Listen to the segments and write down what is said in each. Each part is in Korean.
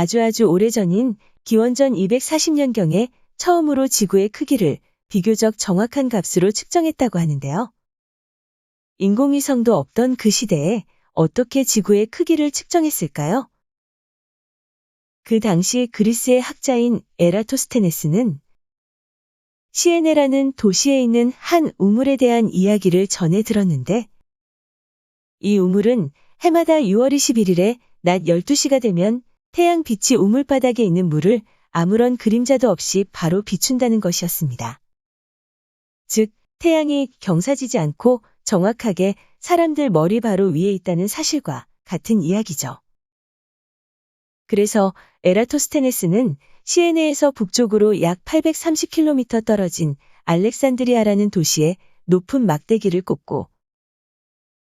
아주 아주 오래전인 기원전 240년경에 처음으로 지구의 크기를 비교적 정확한 값으로 측정했다고 하는데요. 인공위성도 없던 그 시대에 어떻게 지구의 크기를 측정했을까요? 그 당시 그리스의 학자인 에라토스테네스는 시에네라는 도시에 있는 한 우물에 대한 이야기를 전해 들었는데 이 우물은 해마다 6월 21일에 낮 12시가 되면 태양 빛이 우물 바닥에 있는 물을 아무런 그림자도 없이 바로 비춘다는 것이었습니다. 즉, 태양이 경사지지 않고 정확하게 사람들 머리 바로 위에 있다는 사실과 같은 이야기죠. 그래서 에라토스테네스는 시에네에서 북쪽으로 약 830km 떨어진 알렉산드리아라는 도시에 높은 막대기를 꽂고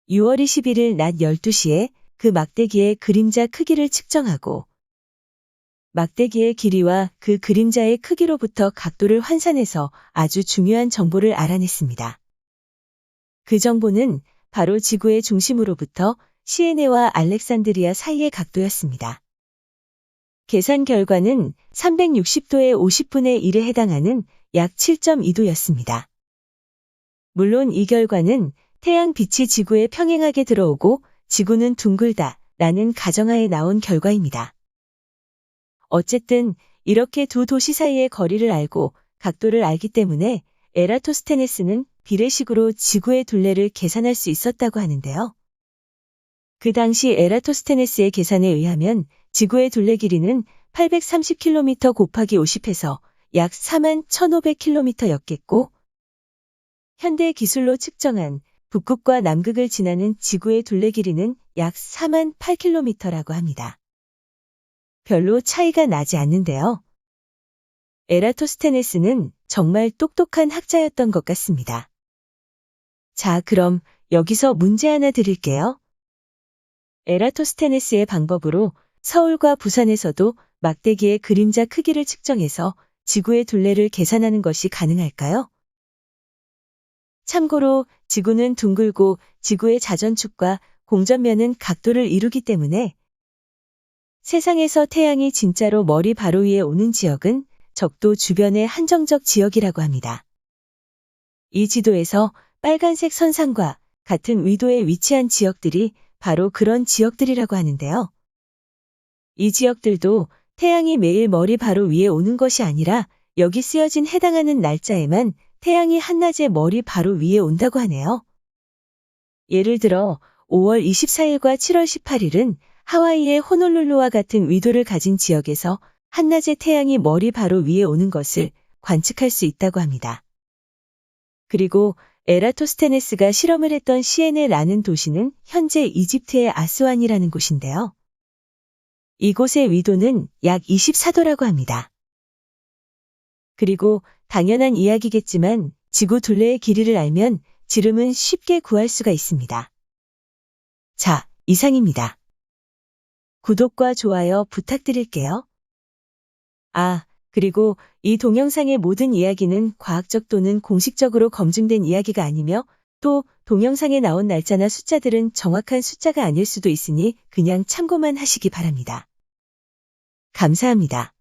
6월 21일 낮 12시에 그 막대기의 그림자 크기를 측정하고 막대기의 길이와 그 그림자의 크기로부터 각도를 환산해서 아주 중요한 정보를 알아냈습니다. 그 정보는 바로 지구의 중심으로부터 시에네와 알렉산드리아 사이의 각도였습니다. 계산 결과는 360도의 50분의 1에 해당하는 약 7.2도였습니다. 물론 이 결과는 태양 빛이 지구에 평행하게 들어오고 지구는 둥글다 라는 가정하에 나온 결과입니다. 어쨌든 이렇게 두 도시 사이의 거리를 알고 각도를 알기 때문에 에라토스테네스는 비례식으로 지구의 둘레를 계산할 수 있었다고 하는데요. 그 당시 에라토스테네스의 계산에 의하면 지구의 둘레 길이는 830km 곱하기 50해서 약 4만 1500km였겠고, 현대 기술로 측정한 북극과 남극을 지나는 지구의 둘레 길이는 약 4만 8km라고 합니다. 별로 차이가 나지 않는데요. 에라토스테네스는 정말 똑똑한 학자였던 것 같습니다. 자, 그럼 여기서 문제 하나 드릴게요. 에라토스테네스의 방법으로 서울과 부산에서도 막대기의 그림자 크기를 측정해서 지구의 둘레를 계산하는 것이 가능할까요? 참고로 지구는 둥글고 지구의 자전축과 공전면은 각도를 이루기 때문에 세상에서 태양이 진짜로 머리 바로 위에 오는 지역은 적도 주변의 한정적 지역이라고 합니다. 이 지도에서 빨간색 선상과 같은 위도에 위치한 지역들이 바로 그런 지역들이라고 하는데요. 이 지역들도 태양이 매일 머리 바로 위에 오는 것이 아니라 여기 쓰여진 해당하는 날짜에만 태양이 한낮에 머리 바로 위에 온다고 하네요. 예를 들어 5월 24일과 7월 18일은 하와이의 호놀룰루와 같은 위도를 가진 지역에서 한낮에 태양이 머리 바로 위에 오는 것을 관측할 수 있다고 합니다. 그리고 에라토스테네스가 실험을 했던 시에네라는 도시는 현재 이집트의 아스완이라는 곳인데요. 이곳의 위도는 약 24도라고 합니다. 그리고 당연한 이야기겠지만 지구 둘레의 길이를 알면 지름은 쉽게 구할 수가 있습니다. 자, 이상입니다. 구독과 좋아요 부탁드릴게요. 아, 그리고 이 동영상의 모든 이야기는 과학적 또는 공식적으로 검증된 이야기가 아니며 또 동영상에 나온 날짜나 숫자들은 정확한 숫자가 아닐 수도 있으니 그냥 참고만 하시기 바랍니다. 감사합니다.